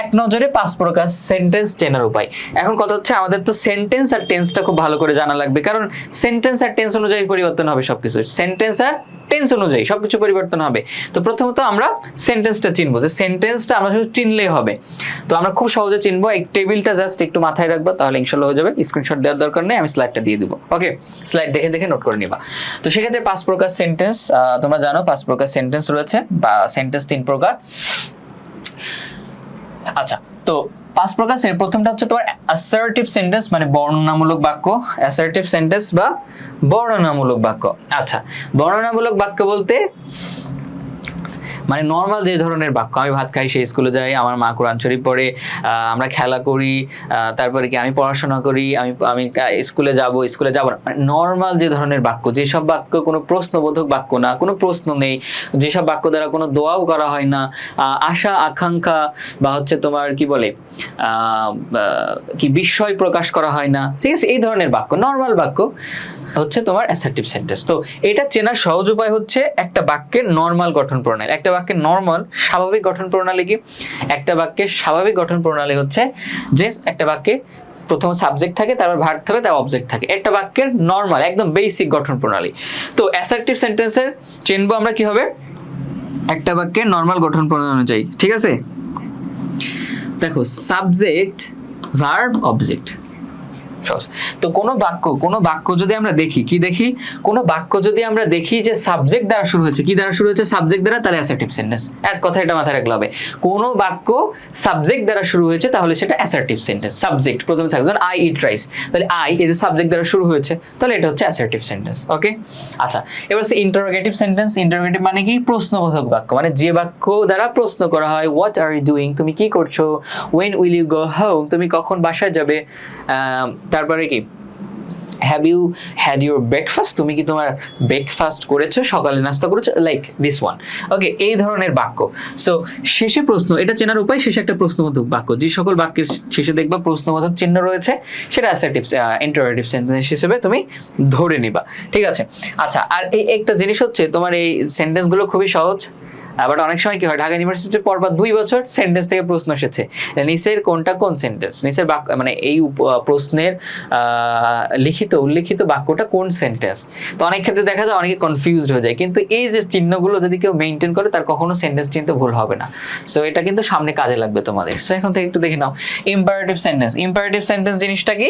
এক নজরে পাঁচ প্রকার সেন্টেন্স চেনার উপায়। এখন কথা হচ্ছে আমাদের তো সেন্টেন্স আর টেন্সটা খুব ভালো করে জানা লাগবে, কারণ সেন্টেন্স আর টেন্স অনুযায়ী পরিবর্তন হবে সবকিছু সেন্টেন্স আর টেন্স অনুযায়ী সবকিছু পরিবর্তন হবে। তো প্রথমত আমরা সেন্টেন্সটা চিনবো, যে সেন্টেন্সটা আমরা শুধু চিনলেই হবে। তো আমরা খুব সহজে চিনবো, এই টেবিলটা জাস্ট একটু মাথায় রাখব, তাহলে ইনশাল্লাহ হয়ে যাবে। স্ক্রিনশট দেওয়ার দরকার নেই, আমি স্লাইডটা দিয়ে দিব। ওকে স্লাইড দেখে দেখে নোট করে নিবা। তো সেক্ষেত্রে পাঁচ প্রকার সেন্টেন্স তোমরা জানো পাঁচ প্রকার সেন্টেন্স রয়েছে, বা সেন্টেন্স তিন প্রকার। আচ্ছা তো পাঁচ প্রকার প্রথমটা হচ্ছে তোমার অ্যাসার্টিভ সেন্টেন্স মানে বর্ণনামূলক বাক্য। অ্যাসার্টিভ সেন্টেন্স বা বর্ণনামূলক বাক্য। আচ্ছা বর্ণনামূলক বাক্য বলতে মানে নর্মাল যে ধরনের বাক্য, আমি ভাত খাই, সেই স্কুলে যাই, আমার মা কোরআন শরীফ পড়ে আমরা খেলা করি তারপরে কি আমি পড়াশোনা করি, আমি আমি স্কুলে যাব স্কুলে যাব না। মানে নর্মাল যে ধরনের বাক্য, যেসব বাক্য কোনো প্রশ্নবোধক বাক্য না, কোনো প্রশ্ন নেই, যেসব বাক্য দ্বারা কোনো দোয়াও করা হয় না আশা, আকাঙ্ক্ষা বা হচ্ছে তোমার কি বলে কি বিস্ময় প্রকাশ করা হয় না, ঠিক আছে? এই ধরনের বাক্য নর্মাল বাক্য। হচ্ছে তোমার অ্যাসার্টিভ সেন্টেন্স তো এটা চেনার সহজ উপায় হচ্ছে একটা বাক্যের নর্মাল গঠন প্রণালী। একটা বাক্যের নর্মাল স্বাভাবিক গঠন প্রণালী কি? একটা বাক্যের স্বাভাবিক গঠন প্রণালী হচ্ছে যে একটা বাক্যে প্রথম সাবজেক্ট থাকে, তারপর ভার্ব থাকে, তারপর অবজেক্ট থাকে। একটা বাক্যের নর্মাল একদম বেসিক গঠন প্রণালী। তো অ্যাসার্টিভ সেন্টেন্সের চিনবো আমরা কি হবে একটা বাক্যের নর্মাল গঠন প্রণালী অনুযায়ী, ঠিক আছে? দেখো সাবজেক্ট ভার্ব অবজেক্ট সহজ তো কোনো বাক্য কোনো বাক্য যদি আমরা দেখি, কি দেখি? কোনো বাক্য যদি আমরা দেখি যে সাবজেক্ট দ্বারা শুরু হয়েছে, কি দ্বারা শুরু হয়েছে সাবজেক্ট দ্বারা? তাহলে অ্যাসার্টিভ সেন্টেন্স এক কথা এটা মাথায় রাখলে হবে। কোনো বাক্য সাবজেক্ট দ্বারা শুরু হয়েছে, তাহলে সেটা অ্যাসার্টিভ সেন্টেন্স সাবজেক্ট প্রথমে থাকবে যেমন আই ইট রাইস তাহলে আই এই যে সাবজেক্ট দ্বারা শুরু হয়েছে, তাহলে এটা হচ্ছে অ্যাসার্টিভ সেন্টেন্স ওকে আচ্ছা এবার হচ্ছে ইন্টারোগেটিভ সেন্টেন্স ইন্টারোগেটিভ মানে কি? প্রশ্নবোধক বাক্য মানে যে বাক্য দ্বারা প্রশ্ন করা হয় হোয়াট আর ইউ ডুইং তুমি কি করছ? When will you go home তুমি কখন বাসায় যাবে? তারপরে কি? Have you had your breakfast তুমি কি তোমার ব্রেকফাস্ট করেছ? সকালে নাস্তা করেছ? লাইক দিস ওয়ান ওকে এই ধরনের বাক্য। সো শেষে প্রশ্ন, এটা চেনার উপায়, শেষে একটা প্রশ্নবোধক বাক্য। যে সকল বাক্যের শেষে দেখবা প্রশ্নবোধক চিহ্ন রয়েছে, সেটা অ্যাসার্টিভ ইন্টারোগেটিভ সেন্টেন্স হিসেবে তুমি ধরে নিবা। ঠিক আছে? আচ্ছা আর এই একটা জিনিস হচ্ছে, তোমার এই সেন্টেন্সগুলো খুবই সহজ। বাট অনেক সময় কি হয়, ঢাকা ইউনিভার্সিটির পর বা দুই বছর সেন্টেন্স থেকে প্রশ্ন এসেছে। নিচের কোনটা কোন সেন্টেন্স নিচের বাক্য মানে এই প্রশ্নের লিখিত, উল্লিখিত বাক্যটা কোন সেন্টেন্স তো অনেক ক্ষেত্রে দেখা যায় অনেকে কনফিউজড হয়ে যায়, কিন্তু এই যে চিহ্নগুলো যদি কেউ মেনটেন করে, তার কখনো সেন্টেন্স চিনতে ভুল হবে না। সো এটা কিন্তু সামনে কাজে লাগবে তোমাদের। সো এখন থেকে একটু দেখে নাও। ইম্পারেটিভ সেন্টেন্স ইম্পারেটিভ সেন্টেন্স জিনিসটা কি?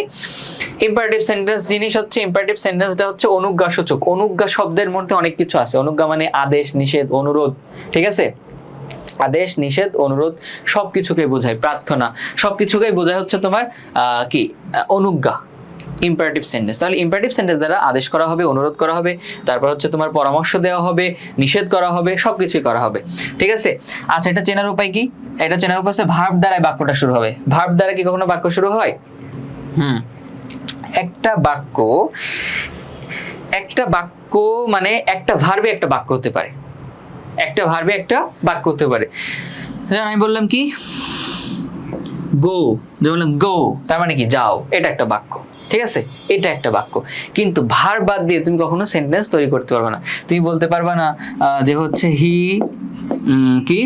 ইম্পারেটিভ সেন্টেন্স জিনিস হচ্ছে ইম্পারেটিভ সেন্টেন্সটা হচ্ছে অনুজ্ঞা অনুজ্ঞাসূচক। অনুজ্ঞা শব্দের মধ্যে অনেক কিছু আছে। অনুজ্ঞা মানে আদেশ, নিষেধ, অনুরোধ। ঠিক আছে? আদেশ, নিষেধ, অনুরোধ সব কিছুকে বোঝায়, প্রার্থনা সব কিছুকেই বোঝায় হচ্ছে তোমার কি? অনুজ্ঞা ইম্পারেটিভ সেন্টেন্স তাহলে ইম্পারেটিভ সেন্টেন্স দ্বারা আদেশ করা হবে, অনুরোধ করা হবে, তারপর হচ্ছে তোমার পরামর্শ দেওয়া হবে, নিষেধ করা হবে সব কিছুই করা হবে, ঠিক আছে? আচ্ছা এটা চেনার উপায় কি? এটা চেনার উপায় হচ্ছে ভার্ব দ্বারাই বাক্যটা শুরু হবে। ভার্ব দ্বারা কি কখনো বাক্য শুরু হয়? হুম, একটা বাক্য একটা বাক্য মানে একটা ভার্বে একটা বাক্য হতে পারে। একটা ভার্বে একটা বাক্য হতে পারে। যেমন আমি বললাম কি? গো যেমন বললাম গো তার মানে কি? যাও। এটা একটা বাক্য। ঠিক আছে? এটা একটা বাক্য। কিন্তু ভার বাদ দিয়ে তুমি কখনো সেন্টেন্স তৈরি করতে পারবে না। তুমি বলতে পারবে না যে হচ্ছে হি কি?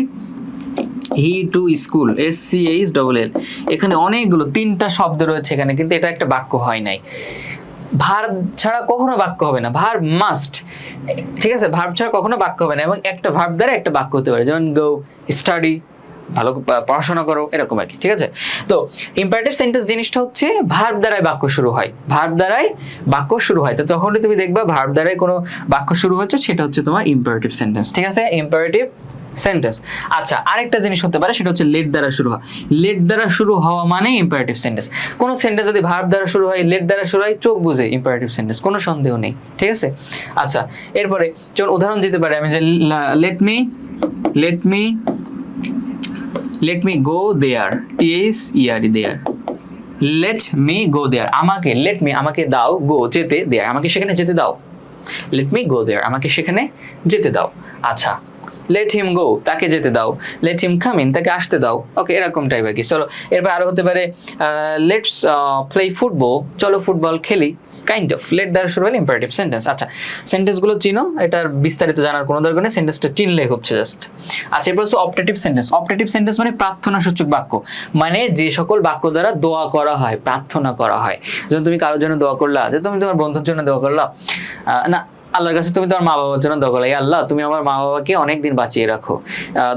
He to school S C H double L এখানে অনেকগুলো, তিনটা শব্দ রয়েছে এখানে, কিন্তু এটা একটা বাক্য হয় নাই। ভার ছাড়া কখনো বাক্য হবে না, ভার মাস্ট ঠিক আছে? ভার্ব ছাড়া কখনো বাক্য হবে না এবং একটা ভার্ব দ্বারা একটা বাক্য হতে পারে। যেমন গো স্টাডি ভালো পড়াশোনা করো, এরকম আর কি, ঠিক আছে? তো ইম্পারেটিভ সেন্টেন্স জিনিসটা হচ্ছে ভার্ব দ্বারাই বাক্য শুরু হয়। ভার্ব দ্বারাই বাক্য শুরু হয়। তো তখনই তুমি দেখবা ভার্ব দ্বারাই কোনো বাক্য শুরু হচ্ছে, সেটা হচ্ছে তোমার ইম্পারেটিভ সেন্টেন্স ঠিক আছে? ইম্পারেটিভ সেন্টেন্স আচ্ছা আরেকটা জিনিস হতে পারে, সেটা হচ্ছে লেট দ্বারা শুরু হওয়া। লেট দ্বারা শুরু হওয়া মানে ইম্পারেটিভ সেন্টেন্স কোন সেন্টেন্স যদি ভার্ব দ্বারা শুরু হয় লেট দ্বারা শুরু হয়, চোখ বুঝে ইম্পারেটিভ সেন্টেন্স কোনো সন্দেহ নেই, ঠিক আছে? আচ্ছা এরপরে চল উদাহরণ দিতে পারি আমি যে let me let me let me go there T S ইয়ারি there let me go there আমাকে লেট মি আমাকে দাও গো যেতে দেয়ার আমাকে সেখানে যেতে দাও লেট মি গো দেয়ার আমাকে সেখানে যেতে দাও। আচ্ছা লেট হিম গো তাকে যেতে দাও। লেট হিম কাম ইন তাকে আসতে দাও। ওকে এরকম টাইপ আর কি চলো এরপর আরও হতে পারে লেটস প্লে ফুটবল চলো ফুটবল খেলি। কাইন্ড অফ লেট দ্বারা শুরু হলে ইম্পারেটিভ সেন্টেন্স আচ্ছা সেন্টেন্সগুলো চিনো? এটার বিস্তারিত জানার কোনো দরকার নেই। সেন্টেন্সটা চিনলে হচ্ছে জাস্ট আচ্ছা এরপর হচ্ছে অপটেটিভ সেন্টেন্স অপটেটিভ সেন্টেন্স মানে প্রার্থনা সূচক বাক্য। মানে যে সকল বাক্য দ্বারা দোয়া করা হয়, প্রার্থনা করা হয়। যেমন তুমি কারোর জন্য দোয়া করলা, যে তুমি তোমার বন্ধুর জন্য দোয়া করলা। না আল্লাহর কাছে তুমি তোমার মা বাবার জন্য দোয়া "ইয়া আল্লাহ, তুমি আমার মা বাবাকে অনেক দিন বাঁচিয়ে রাখো।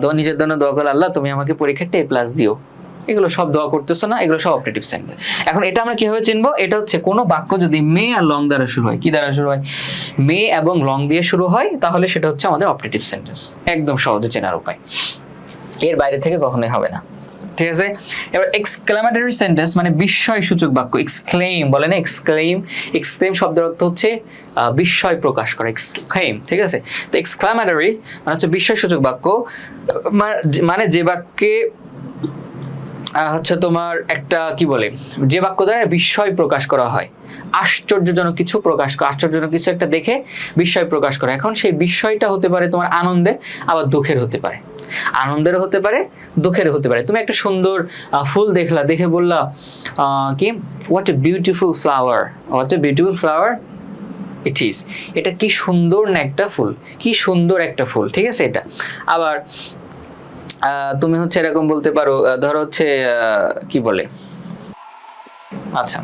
তোমার নিজের জন্য দোয়া করলা আল্লাহ, তুমি আমাকে পরীক্ষাতে এ প্লাস দিও। এগুলো সব দোয়া করতেছো না, এগুলো সব অপারেটিভ সেন্টেন্স এখন এটা আমরা কীভাবে চিনবো? এটা হচ্ছে কোনো বাক্য যদি মে আর লং দ্বারা শুরু হয়, কি দ্বারা শুরু হয়? মে এবং লং দিয়ে শুরু হয়, তাহলে সেটা হচ্ছে আমাদের অপারেটিভ সেন্টেন্স একদম সহজে চেনার উপায়। এর বাইরে থেকে কখনোই হবে না। ঠিক আছে? এবার এক্সক্লামেটরি সেন্টেন্স মানে বিস্ময় সূচক বাক্য এক্সক্লেম বলে না এক্সক্লেম এক্সক্লেম শব্দের অর্থ হচ্ছে বিস্ময় প্রকাশ করা এক্সক্লেম ঠিক আছে? তো এক্সক্লামেটরি মানে হচ্ছে বিস্ময় সূচক বাক্য মানে যে বাক্যে হচ্ছে তোমার একটা, কি বলে, যে বাক্য দ্বারা বিস্ময় প্রকাশ করা হয়, আশ্চর্যজনক কিছু প্রকাশ করা, আশ্চর্যজনক কিছু একটা দেখে বিস্ময় প্রকাশ করা। এখন সেই বিস্ময়টা হতে পারে তোমার আনন্দে, আবার দুঃখের হতে পারে। আনন্দের হতে পারে দুঃখের হতে পারে। তুমি একটা সুন্দর ফুল দেখলা, দেখে বললা কি? What a beautiful flower what a beautiful flower it is এটা কি সুন্দর না একটা ফুল? কি সুন্দর একটা ফুল, ঠিক আছে এটা? আবার তুমি হচ্ছে এরকম বলতে পারো ধরো হচ্ছে কি বলে? আচ্ছা।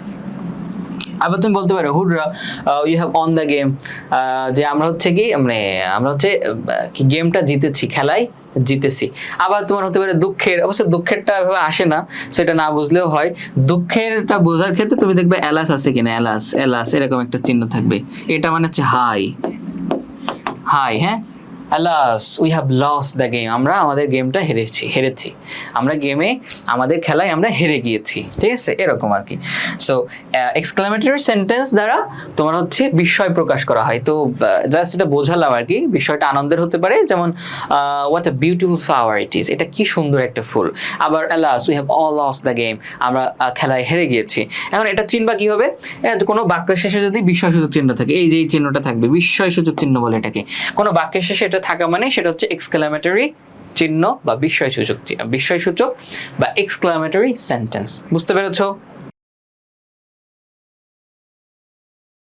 আবার তুমি বলতে পারো hurrah you have won the game যে আমরা হচ্ছে কি মানে আমরা হচ্ছে কি গেমটা জিতেছি খেলায় জিতেছি। আবার তোমার হতে পারে দুঃখের, অবশ্য দুঃখেরটা এভাবে আসে না, সেটা না বুঝলেও হয়। দুঃখেরটা বোঝার ক্ষেত্রে তুমি দেখবে এলাস আছে কিনা এলাস এলাস এরকম একটা চিহ্ন থাকবে। এটা মানে হচ্ছে হাই। হাই হ্যাঁ? Alas we have lost the game আমরা আমাদের গেমটা হেরেছি হেরেছি। আমরা গেমে আমাদের খেলায় আমরা হেরে গিয়েছি। ঠিক আছে? এরকম আর কি। সো এক্সক্লামেটরি সেন্টেন্স দ্বারা তোমার হচ্ছে বিস্ময় প্রকাশ করা হয়। তো জাস্ট এটা বোঝালাম আর কি। বিষয়টা আনন্দের হতে পারে। যেমন what a beautiful flower it is এটা কি সুন্দর একটা ফুল। আবার alas we have all lost the game আমরা খেলায় হেরে গিয়েছি। এখন এটা চিনবা কীভাবে? কোনো বাক্যের শেষে যদি বিস্ময়সূচক চিহ্ন থাকে, এই যে এই চিহ্নটা থাকবে বিস্ময়সূচক চিহ্ন বলে এটাকে। কোনো বাক্যের শেষে এটা থাকা মানে সেটা হচ্ছে এক্সক্লামেটরি চিহ্ন বা বিস্ময়সূচক বিস্ময়সূচক বা এক্সক্লামেটরি সেন্টেন্স বুঝতে পেরেছ?